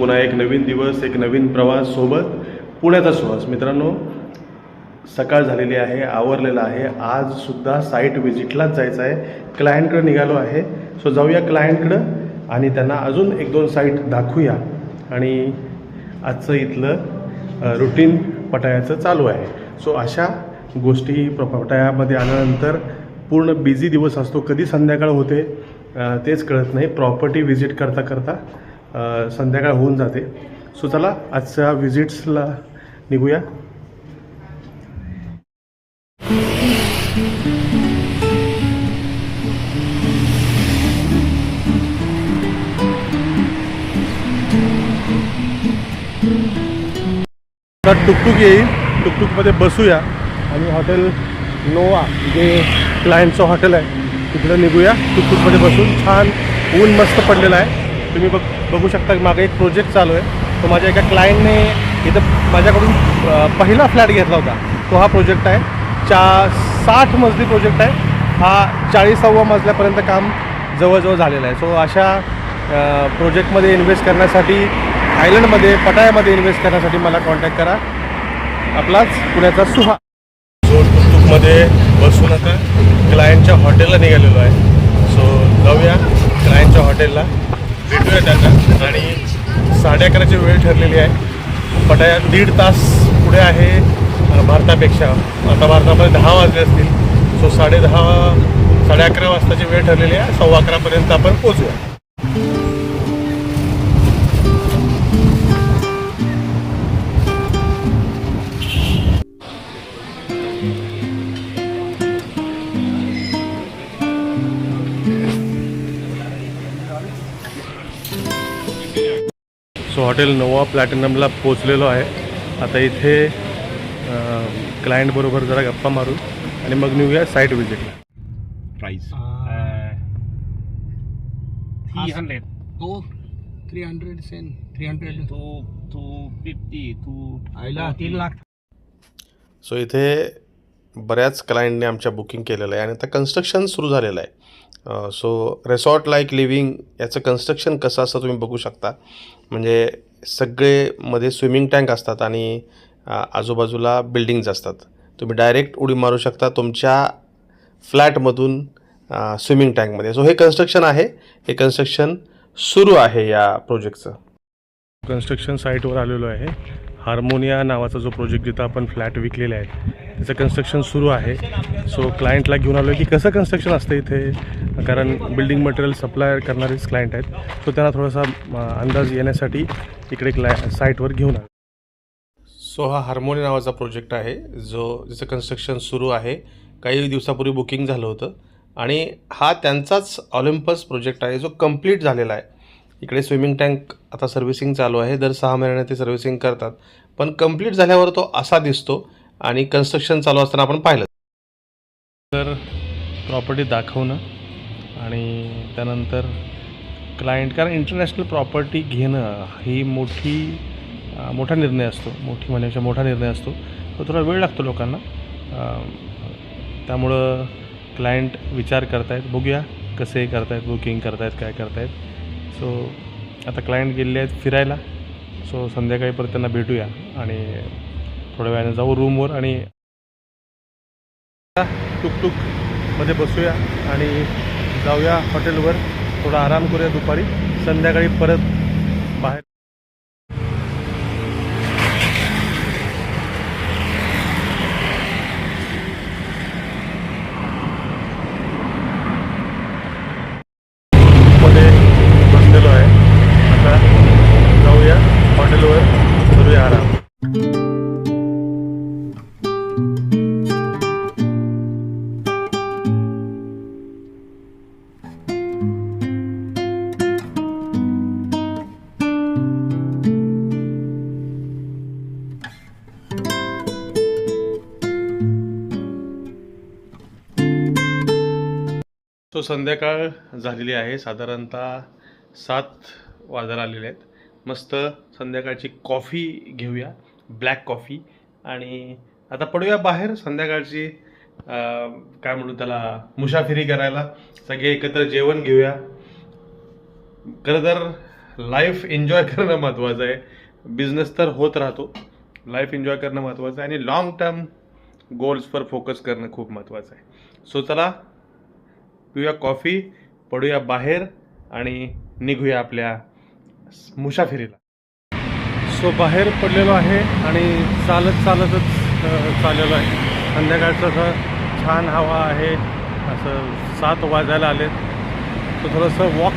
पुन्हा एक नवीन दिवस एक नवीन प्रवास सोबत पुण्याचा सुवास. मित्रांनो सकाळ झालेली आहे आवरलेलं आहे. आज सुद्धा साईट व्हिजिटलाच जायचं आहे. क्लायंटकडे निघालो आहे. सो जाऊया क्लायंटकडं आणि त्यांना अजून एक दोन साईट दाखवूया. आणि आजचं इथलं रुटीन पटायाचं चालू आहे. सो अशा गोष्टी पटायामध्ये आल्यानंतर पूर्ण बिझी दिवस असतो. कधी संध्याकाळ होते तेच कळत नाही. प्रॉपर्टी व्हिजिट करता करता संध्याकाळ होऊन जाते. सो चला आजच्या व्हिजिट्सला निघूया. टुकटुक येईल. टुकटुकमध्ये बसूया. आणि हॉटेल नोवा जे क्लायंटचं हॉटेल आहे तिकडं निघूया. टुकटुकमध्ये बसून छान ऊन मस्त पडलेलं आहे. तुम्ही बघ बघू शकता की मागे एक प्रोजेक्ट चालू आहे. तो माझ्या एका क्लायंटने इथं माझ्याकडून पहिला फ्लॅट घेतला होता. तो हा प्रोजेक्ट आहे. चा साठ मजली प्रोजेक्ट आहे. हा चाळीसाव्वा मजल्यापर्यंत काम जवळजवळ झालेलं आहे. सो अशा प्रोजेक्टमध्ये इन्व्हेस्ट करण्यासाठी थायलंडमध्ये पटायामध्ये इन्व्हेस्ट करण्यासाठी मला कॉन्टॅक्ट करा. आपलाच पुण्याचा सुहा सो टुकटुकमध्ये बसून आता क्लायंटच्या हॉटेलला निघालेलो आहे. सो जाऊया क्लायंटच्या हॉटेलला भेटूया त्यांना. आणि साडे अकराची वेळ ठरलेली आहे. पटाया दीड तास पुढे आहे भारतापेक्षा. आता भारतामध्ये दहा वाजले असतील. सो साडे दहा साडे अकरा वाजताची वेळ ठरलेली आहे. सव्वा अकरापर्यंत आपण पोचूया हॉटेल नोवा प्लॅटिनमला पोचलेलो आहे आता इथे क्लायंटबरोबर जरा गप्पा मारू आणि मग निघूया साईट व्हिजिटला. Ah. Uh, 300 तो थ्री हंड्रेड सेन थ्री हंड्रेड to 250 to आईला तीन लाख सो इथे बऱ्याच क्लायंटने आमच्या बुकिंग केलेलं आहे आणि आता कन्स्ट्रक्शन सुरू झालेलं आहे. सो रेसॉर्ट लाईक लिव्हिंग याचं कन्स्ट्रक्शन कसं असं तुम्ही बघू शकता. म्हणजे सगळेमध्ये स्विमिंग टँक असतात आणि आजूबाजूला बिल्डिंग्ज असतात. तुम्ही डायरेक्ट उडी मारू शकता तुमच्या फ्लॅटमधून स्विमिंग टँकमध्ये सो हे कन्स्ट्रक्शन आहे. हे कन्स्ट्रक्शन सुरू आहे या प्रोजेक्टचं कन्स्ट्रक्शन साईटवर आलेलो आहे. हार्मोनिया नावाचा जो प्रोजेक्ट जिथं आपण फ्लॅट विकलेले आहेत त्याचं कन्स्ट्रक्शन सुरू आहे. सो क्लायंटला घेऊन आलो की कसं कन्स्ट्रक्शन असतं इथे? कारण बिल्डिंग मटेरियल सप्लाय करणारेच क्लायंट आहेत. सो त्यांना थोडासा अंदाज येण्यासाठी इकडे क्लाय साईटवर घेऊन आलो सो हा हार्मोनिया नावाचा प्रोजेक्ट आहे जो ज्याचं कन्स्ट्रक्शन सुरू आहे. काही दिवसापूर्वी बुकिंग झालं होतं. आणि हा त्यांचाच ऑलिम्पस प्रोजेक्ट आहे जो कंप्लीट झालेला आहे. इकडे स्विमिंग टँक आता सर्व्हिसिंग चालू आहे. दर सहा महिन्याने ते सर्व्हिसिंग करतात. पण कंप्लीट झाल्यावर तो असा दिसतो आणि कन्स्ट्रक्शन चालू असताना आपण पाहिलं. तर प्रॉपर्टी दाखवणं आणि त्यानंतर क्लायंट कारण इंटरनॅशनल प्रॉपर्टी घेणं ही मोठी मोठा निर्णय असतो. मोठी म्हणण्यापेक्षा मोठा निर्णय असतो. तो थोडा वेळ लागतो लोकांना. त्यामुळं क्लायंट विचार करतायत बघूया कसे करतायत बुकिंग करतायत काय करतायत. सो आता क्लायंट गेलेले आहेत फिरायला. सो संध्याकाळी परत त्यांना भेटूया आणि थोड्या वेळाने जाऊ रूमवर आणि टुकटुकमध्ये बसूया आणि जाऊया हॉटेलवर थोडा आराम करूया दुपारी. संध्याकाळी परत बाहेर सो संध्याकाळ झालेली आहे. साधारणतः सात वाजायला आलेले आहेत. मस्त संध्याकाळची कॉफी घेऊया. Black coffee. आणि आता पडूया बाहेर संध्याकाळची. काय म्हणू त्याला? मुसाफिरी करायला. सगळे एकत्र जेवण घेऊया. खरं तर लाईफ एन्जॉय करणं महत्त्वाचं आहे. बिझनेस तर होत राहतो. लाईफ एन्जॉय करणं महत्त्वाचं आहे. आणि लाँग टर्म गोल्सवर फोकस करणं खूप महत्त्वाचं आहे. सो चला पिऊया कॉफी पडूया बाहेर आणि निघूया आपल्या मुसाफिरीला. सो बाहेर पडलेलो आहे आणि चालत चालतच चाललेलो आहे. संध्याकाळचं असं छान हवा आहे असं सात वाजायला आले सो थोडंसं वॉक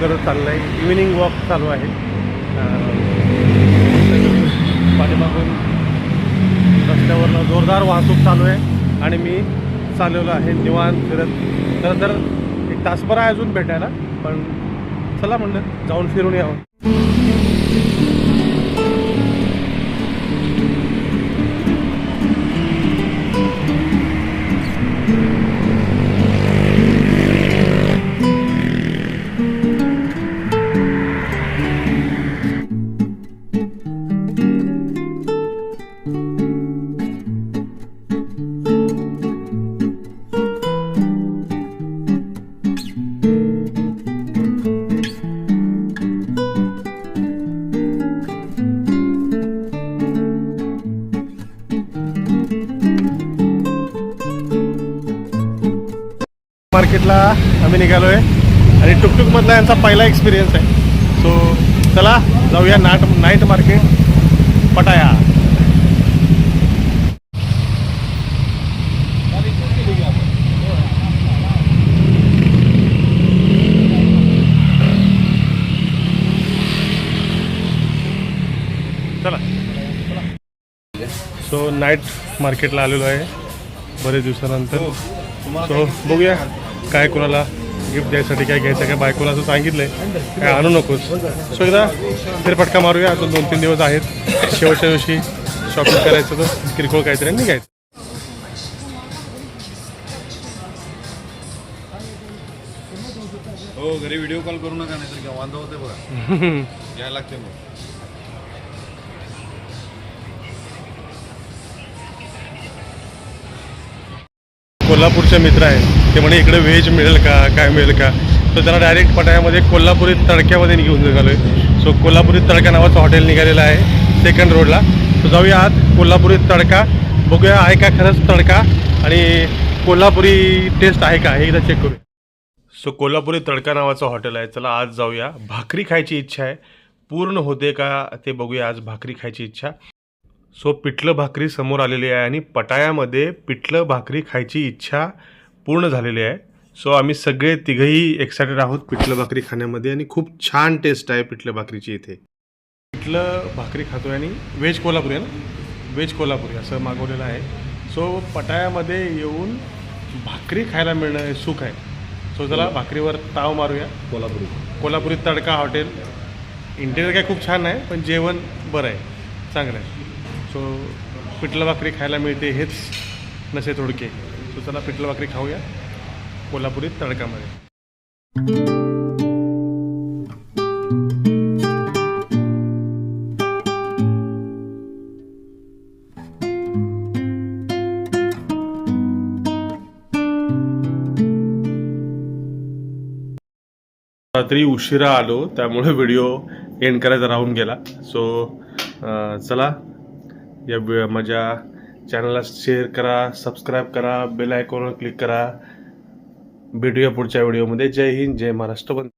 करत चाललं आहे इव्हिनिंग वॉक चालू आहे. पाठीमागून रस्त्यावरनं जोरदार वाहतूक चालू आहे आणि मी चाललेलो आहे निवांत फिरत खरं तर एक तासभर आहे अजून भेटायला पण चला म्हणलं जाऊन फिरून यावं. मार्केटला आम्ही निघालो आहे आणि टुकटुकमधला यांचा पहिला एक्सपिरियन्स आहे. सो चला जाऊया नाट नाईट मार्केट पटाया. चला. सो नाईट मार्केटला आलेलो आहे. बरेच दिवसानंतर. सो बघूया. काय कोणाला गिफ्ट द्यायसाठी काय घ्यायचं काय बायकोला असं सांगितलंय काय आणू नकोस. सो एकदा फेरफटका मारूया अजून दोन तीन दिवस आहेत. शेवटच्या दिवशी शॉपिंग करायचं तर किरकोळ काहीतरी आणि निघायचं. हो घरी व्हिडिओ कॉल करू नका नाहीतर काय वांदा होते बघा. यायला लागते मग. कोल्हापूरचे मित्र आहेत ते म्हणे इकडे व्हेज मिळेल का? काय मिळेल का? तर त्यांना डायरेक्ट पटायामध्ये कोल्हापुरी तडक्यामध्ये घेऊन निघालो आहे सो कोल्हापुरी तडका नावाचं हॉटेल निघालेलं आहे सेकंड रोडला तर जाऊया आत. कोल्हापुरी तडका. बघूया आहे का खरंच तडका? आणि कोल्हापुरी टेस्ट आहे का? हे एकदा चेक करूया. सो कोल्हापुरी तडका नावाचं हॉटेल आहे. चला आज जाऊया. भाकरी खायची इच्छा आहे. पूर्ण होते का ते बघूया आज भाकरी खायची इच्छा. सो पिठलं भाकरी समोर आलेली आहे आणि पटायामध्ये पिठलं भाकरी खायची इच्छा पूर्ण झालेली आहे. सो आम्ही सगळे तिघही एक्सायटेड आहोत पिठलं भाकरी खाण्यामध्ये आणि खूप छान टेस्ट आहे पिठलं भाकरीची इथे. पिठलं भाकरी खातोय आणि व्हेज कोल्हापुरी आहे ना? व्हेज कोल्हापुरी असं मागवलेलं आहे. सो पटायामध्ये येऊन भाकरी खायला मिळणं हे सुख आहे. सो चला भाकरीवर ताव मारूया. कोल्हापुरी. कोल्हापुरी तडका हॉटेल. इंटेरियर काय खूप छान आहे पण जेवण बरं आहे. चांगलं आहे. सो पिठलं भाकरी खायला मिळते हेच नसे थोडके. सो चला पिठलं भाकरी खाऊया. कोल्हापुरी तडकामध्ये. रात्री उशिरा आलो त्यामुळे व्हिडिओ एंड करायचा राहून गेला. सो चला या माझ्या चॅनलला शेअर करा सबस्क्राईब करा बेल आयकॉनवर क्लिक करा. भेटूया पुढच्या व्हिडिओमध्ये जय हिंद जय महाराष्ट्र बंद